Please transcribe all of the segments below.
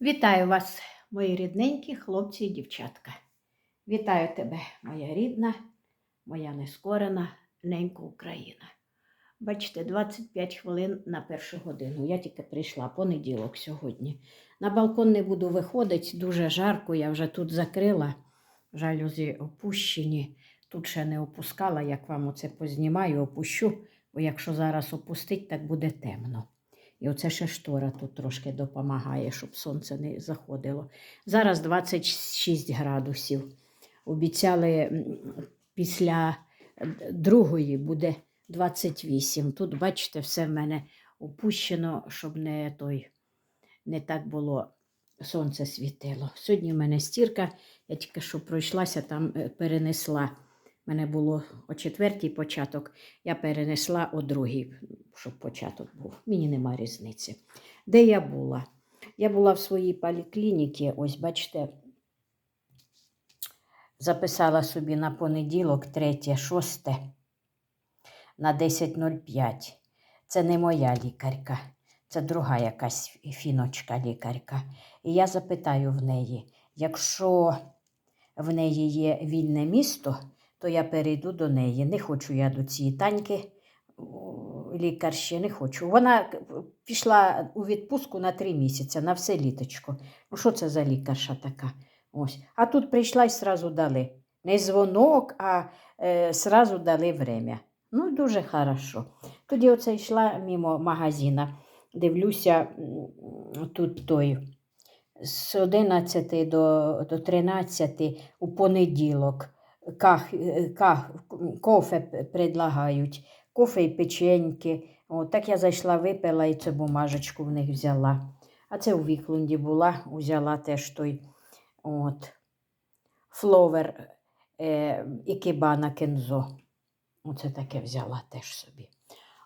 Вітаю вас, мої рідненькі хлопці і дівчатка. Вітаю тебе, моя рідна, моя нескорена ненька Україна. Бачите, 25 хвилин на першу годину. Я тільки прийшла понеділок сьогодні. На балкон не буду виходити, дуже жарко, я вже тут закрила. Жалюзі опущені. Тут ще не опускала, як вам оце познімаю, опущу, бо якщо зараз опустить, так буде темно. І оце ще штора тут трошки допомагає, щоб сонце не заходило. Зараз 26 градусів. Обіцяли після е, другої буде 28. Тут, бачите, все в мене опущено, щоб не той не так було сонце світило. Сьогодні в мене стірка, я тільки що пройшлася, там е, перенесла. У мене було о четвертій початок, я перенесла о другій, щоб початок був. Мені нема різниці. Де я була? Я була в своїй поліклініці, ось бачите, записала собі на понеділок, 3, 6 на 10.05. Це не моя лікарка, це друга якась фіночка лікарка. І я запитаю в неї, якщо в неї є вільне місто, то я перейду до неї. Не хочу я до цієї таньки лікарші, не хочу. Вона пішла у відпустку на три місяці, на все літочко. Ну, що це за лікарша така? Ось. А тут прийшла і сразу дали. Не дзвонок, а е, сразу дали время. Ну, дуже хорошо. Тоді оце йшла мимо магазина. Дивлюся, тут той з 11 до, до 13 у понеділок ках, ках, кофе предлагають, кофе і печеньки. От, так я зайшла, випила і цю бумажечку в них взяла. А це у Віклунді була, взяла теж той от, фловер е, ікебана кензо. Оце таке взяла теж собі.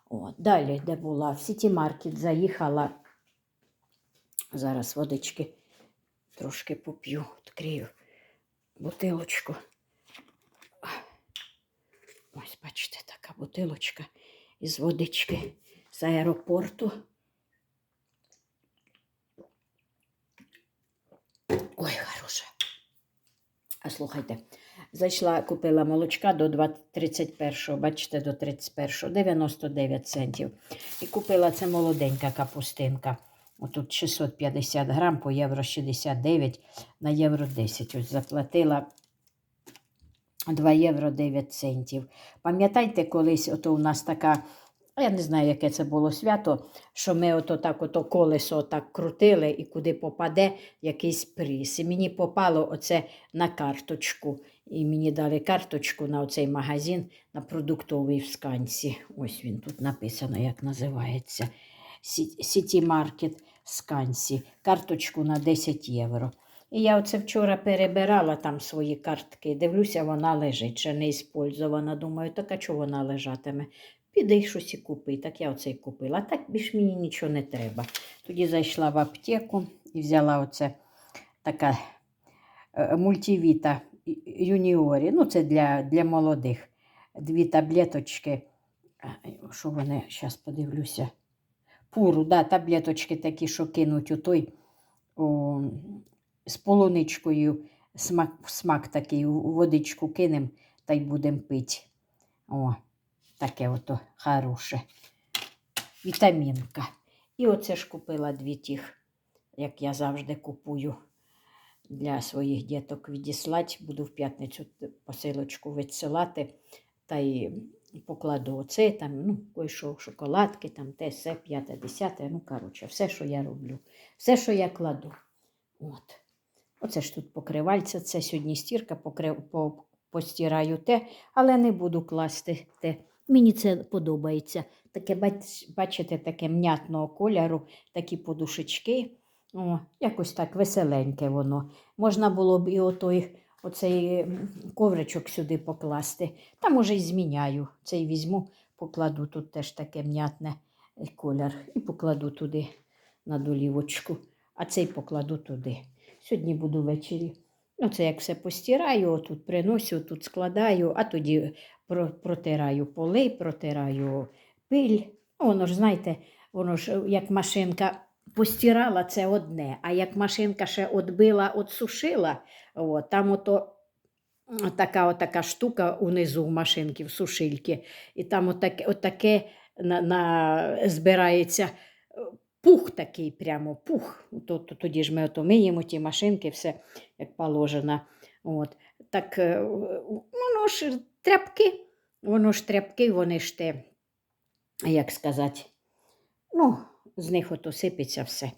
От, далі, де була, в Сіті Маркет заїхала. Зараз водички трошки поп'ю, відкрию бутилочку. Ось, бачите, така бутилочка із водички з аеропорту. Ой, хороша. А слухайте, зайшла, купила молочка до 20 31, бачите, до 31, 99 центів. І купила це молоденька капустинка. Отут 650 грам по євро 69 на євро 10. Ось заплатила 2 євро 9 центів. Пам'ятаєте, колись ото у нас така, я не знаю, яке це було свято, що ми ото так ото колесо так крутили і куди попаде якийсь приз. І мені попало оце на карточку. І мені дали карточку на оцей магазин на продуктовий в сканці. Ось він тут написано, як називається. Сіті Маркет сканці. Карточку на 10 євро. І я оце вчора перебирала там свої картки. Дивлюся, вона лежить, ще не іспользована. Думаю, так а чого вона лежатиме? Піди щось і купи. Так я оце й купила. Так більш мені нічого не треба. Тоді зайшла в аптеку і взяла оце така е, мультивіта юніорі. Ну, це для, для молодих. Дві таблеточки. Що вони, зараз подивлюся. Пуру, да, таблеточки такі, що кинуть у той з полуничкою смак, смак такий, водичку кинем та й будемо пити. О, таке ото хороше. Вітамінка. І оце ж купила дві тих, як я завжди купую для своїх діток відіслати. Буду в п'ятницю посилочку відсилати та й покладу оце, там, ну, кое-що, шоколадки, там те, все, п'яте, десяте, ну, коротше, все, що я роблю, все, що я кладу. От. Оце ж тут покривальця, це сьогодні стірка, покрив, по, постираю те, але не буду класти те. Мені це подобається. Таке, бачите, таке м'ятного кольору, такі подушечки. О, якось так веселеньке воно. Можна було б і отой, оцей ковричок сюди покласти. Та може й зміняю. Цей візьму, покладу тут теж таке м'ятне е, колір. І покладу туди на долівочку, а цей покладу туди. Сьогодні буду ввечері. Ну, це як все постираю, тут приношу, тут складаю, а тоді протираю поли, протираю пиль. Ну, Воно ж, знаєте, воно ж як машинка постирала це одне, а як машинка ще отбила, отсушила, от, там ото така, отака штука унизу в машинки, в сушильки, і там отаке, отаке на, на, збирається пух такий прямо, пух. То, то, тоді ж ми ото миємо ті машинки, все як положено. От. Так, е, воно ж тряпки, воно ж тряпки, вони ж те, як сказати, ну, з них ото сипеться все.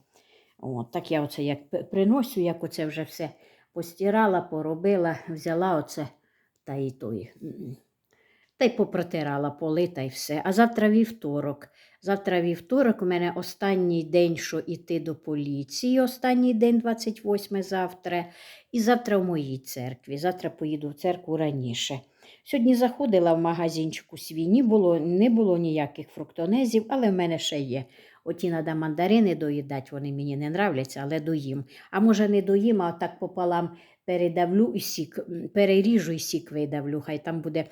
От, так я оце як п- приносю, як оце вже все постирала, поробила, взяла оце та й той. Та й попротирала поли та й все. А завтра вівторок. Завтра вівторок у мене останній день, що йти до поліції, останній день, 28 завтра. І завтра в моїй церкві. Завтра поїду в церкву раніше. Сьогодні заходила в магазинчику свій, не було, не було ніяких фруктонезів, але в мене ще є. Оті треба мандарини доїдати, вони мені не нравляться, але доїм. А може не доїм, а так пополам передавлю і сік, переріжу і сік видавлю. Хай там буде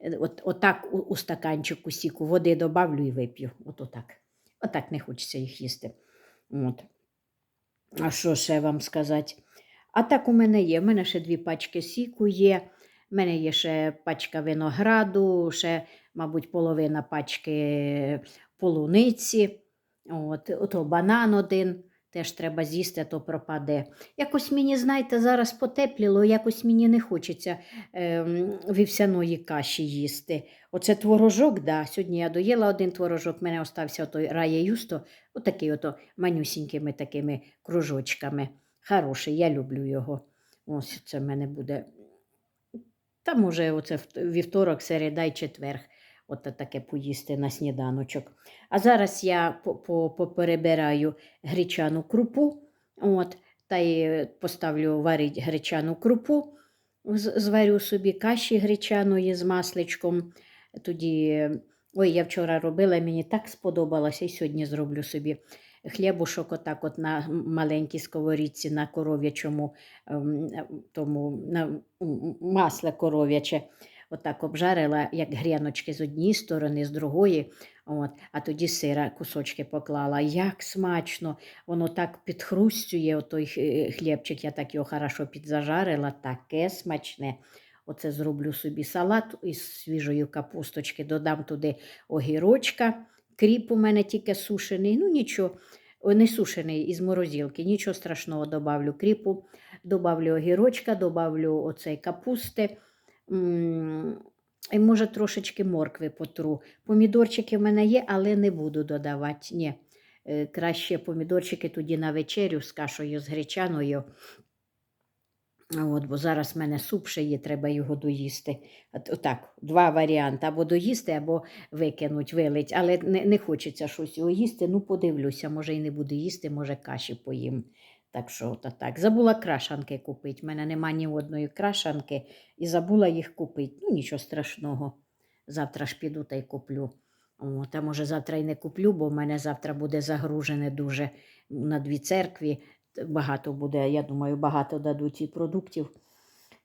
е, от, отак у, у стаканчику сіку, води добавлю і вип'ю. От отак. Отак не хочеться їх їсти. От. А що ще вам сказати? А так у мене є. У мене ще дві пачки сіку є. У мене є ще пачка винограду, ще, мабуть, половина пачки полуниці. От, ото банан один. Теж треба з'їсти, то пропаде. Якось мені, знаєте, зараз потепліло, якось мені не хочеться ем, вівсяної каші їсти. Оце творожок, да. Сьогодні я доїла один творожок, в мене остався той рає юсто, отакий ото манюсінькими такими кружочками. Хороший, я люблю його. Ось це в мене буде. Та може, оце вівторок, середа і четверг. От таке поїсти на сніданочок. А зараз я по- по- поперебираю гречану крупу, от, та й поставлю варити гречану крупу, зварю собі каші гречаної з масличком. Тоді, ой, я вчора робила, мені так сподобалося, і сьогодні зроблю собі хлібушок отак от на маленькій сковорідці, на коров'ячому, ем, тому на м- м- коров'яче. Отак обжарила, як гріночки з однієї сторони, з другої. От, а тоді сира кусочки поклала. Як смачно, воно так підхрустює, отой е, хлібчик, я так його хорошо підзажарила, таке смачне. Оце зроблю собі салат із свіжої капусточки, додам туди огірочка. Кріп у мене тільки сушений, ну нічого, не сушений із морозилки, нічого страшного добавлю кріпу, добавлю огірочка, добавлю оцей капусти. І може трошечки моркви потру. Помідорчики в мене є, але не буду додавати. Ні. Е, Краще помідорчики тоді на вечерю з кашею, з гречаною. От, бо зараз в мене суп ще є, треба його доїсти. От, отак, два варіанти: або доїсти, або викинуть, вилить. Але не, не хочеться щось його їсти. Ну, подивлюся, може і не буду їсти, може каші поїм. Так що то так. Забула крашанки купити. У мене нема ні одної крашанки і забула їх купити. Ну, нічого страшного. Завтра ж піду та й куплю. О, та може завтра й не куплю, бо в мене завтра буде загружене дуже на дві церкві. Багато буде, я думаю, багато дадуть і продуктів.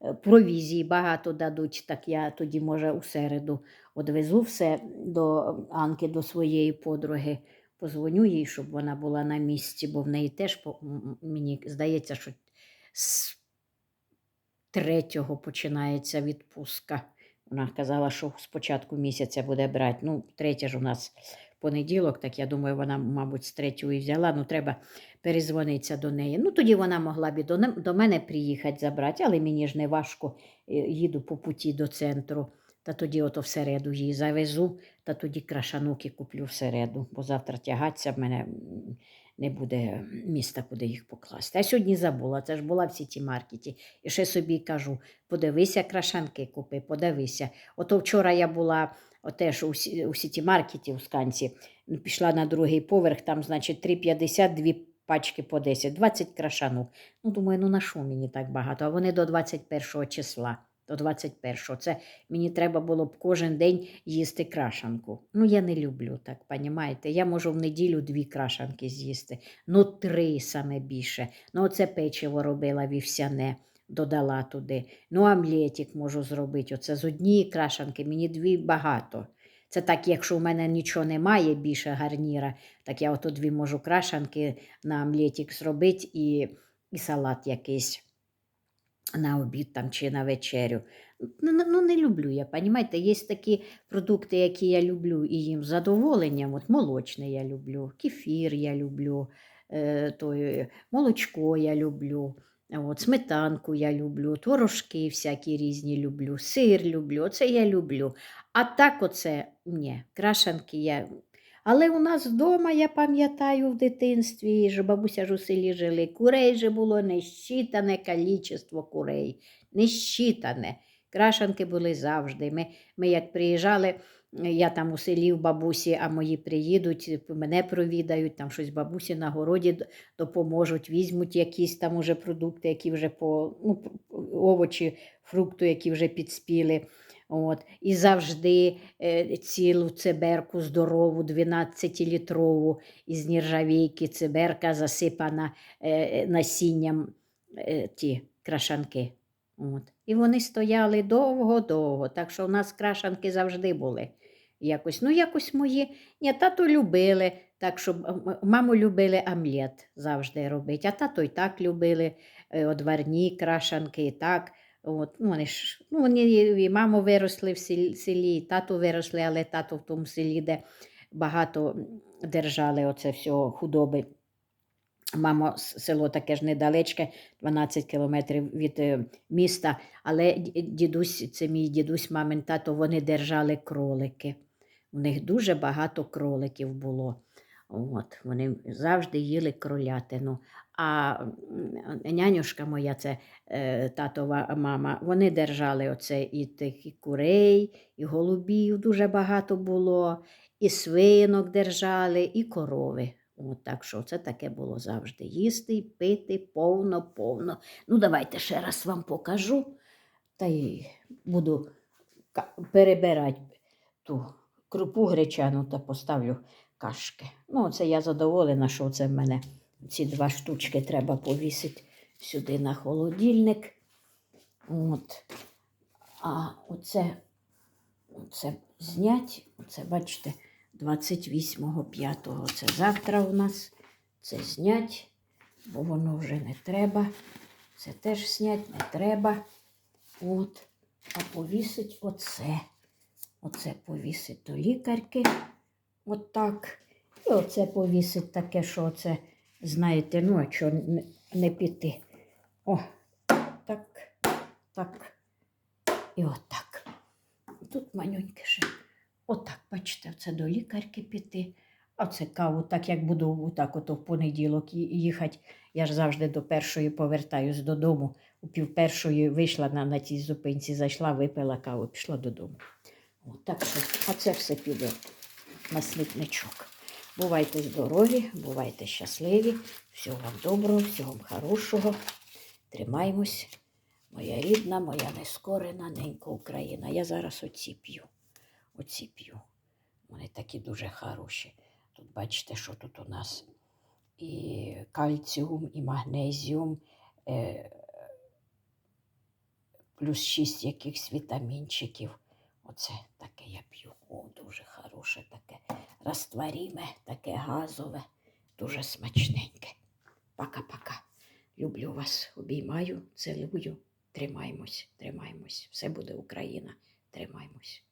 Е, Провізії багато дадуть, так я тоді, може, у середу одвезу все до Анки, до своєї подруги. Позвоню їй, щоб вона була на місці, бо в неї теж мені здається, що з третього починається відпустка. Вона казала, що з початку місяця буде брати. Ну, третє ж у нас понеділок, так я думаю, вона, мабуть, з третього і взяла. Ну, треба перезвонитися до неї. Ну, тоді вона могла б до, мене приїхати забрати, але мені ж не важко, е, їду по путі до центру. Та тоді ото всереду її завезу, та тоді крашануки куплю всереду, бо завтра тягатися в мене не буде міста, куди їх покласти. А сьогодні забула, це ж була в сіті маркеті. І ще собі кажу: подивися, крашанки купи, подивися. Ото вчора я була теж у, сіті маркеті у сканці, ну, пішла на другий поверх, там, значить, 3,50, дві пачки по 10, 20 крашанок. Ну, думаю, ну на що мені так багато? А вони до 21 числа. До 21-го. Це мені треба було б кожен день їсти крашанку. Ну, я не люблю так, понімаєте? Я можу в неділю дві крашанки з'їсти. Ну, три саме більше. Ну, оце печиво робила вівсяне, додала туди. Ну, омлетик можу зробити. Оце з однієї крашанки, мені дві багато. Це так, якщо в мене нічого немає більше гарніра, так я ото дві можу крашанки на омлетик зробити і, і салат якийсь на обід там чи на вечерю. Ну, ну, ну, не люблю я, понімаєте, є такі продукти, які я люблю і їм з задоволенням. От молочне я люблю, кефір я люблю, е, той, е, молочко я люблю. От, сметанку я люблю, творожки всякі різні люблю, сир люблю, оце я люблю. А так оце ні, крашанки я. Але у нас вдома, я пам'ятаю в дитинстві, що бабуся ж у селі жили, курей же було нещитане калічество курей, нещитане. Крашанки були завжди. Ми, ми як приїжджали, я там у селі в бабусі, а мої приїдуть, мене провідають, там щось бабусі на городі допоможуть, візьмуть якісь там уже продукти, які вже по ну, овочі, фрукти, які вже підспіли. От. І завжди е, цілу циберку здорову, 12-літрову, із нержавійки циберка засипана е, насінням е, ті крашанки. От. І вони стояли довго-довго, так що у нас крашанки завжди були. Якось, ну, якось мої. Ні, тато любили, так що маму любили омлет завжди робити, а тато і так любили е, одварні крашанки, і так. От, ну, вони ж, ну, вони і маму виросли в селі, і тату виросли, але тато в тому селі, де багато держали оце всього худоби. Мамо, село таке ж недалечке, 12 кілометрів від е, міста, але дідусь, це мій дідусь, мамин тато, вони держали кролики. У них дуже багато кроликів було. От, вони завжди їли кролятину. А нянюшка моя, це е, татова мама, вони держали оце і тих і курей, і голубів дуже багато було, і свинок держали, і корови. От так що це таке було завжди. Їсти пити повно, повно. Ну, давайте ще раз вам покажу. Та й буду перебирати ту крупу гречану та поставлю кашки. Ну, це я задоволена, що це в мене ці два штучки треба повісити сюди на холодильник. От. А оце, оце знять, оце, бачите, 28.05. Це завтра у нас. Це знять, бо воно вже не треба. Це теж снять не треба. От. А повісить оце. Оце повісить до лікарки. Отак. І оце повісить таке, що оце, знаєте, ну, а що не, піти. О, так, так. І отак. Тут манюньке ще. Отак, бачите, це до лікарки піти. А це каву, так як буду отак ото в понеділок їхати. Я ж завжди до першої повертаюсь додому. У пів першої вийшла на, на тій зупинці, зайшла, випила каву, пішла додому. От, так що, а все піде на смітничок. Бувайте здорові, бувайте щасливі. Всього вам доброго, всього вам хорошого. Тримаймось. Моя рідна, моя нескорена ненька Україна. Я зараз оці п'ю. Оці п'ю. Вони такі дуже хороші. Тут бачите, що тут у нас і кальціум, і магнезіум, е, плюс шість якихось вітамінчиків. Оце таке я п'ю. О, дуже хороше таке. Розтворіме, таке газове, дуже смачненьке. Пока-пока. Люблю вас, обіймаю, цілую. Тримаймось, тримаймось. Все буде Україна. Тримаймось.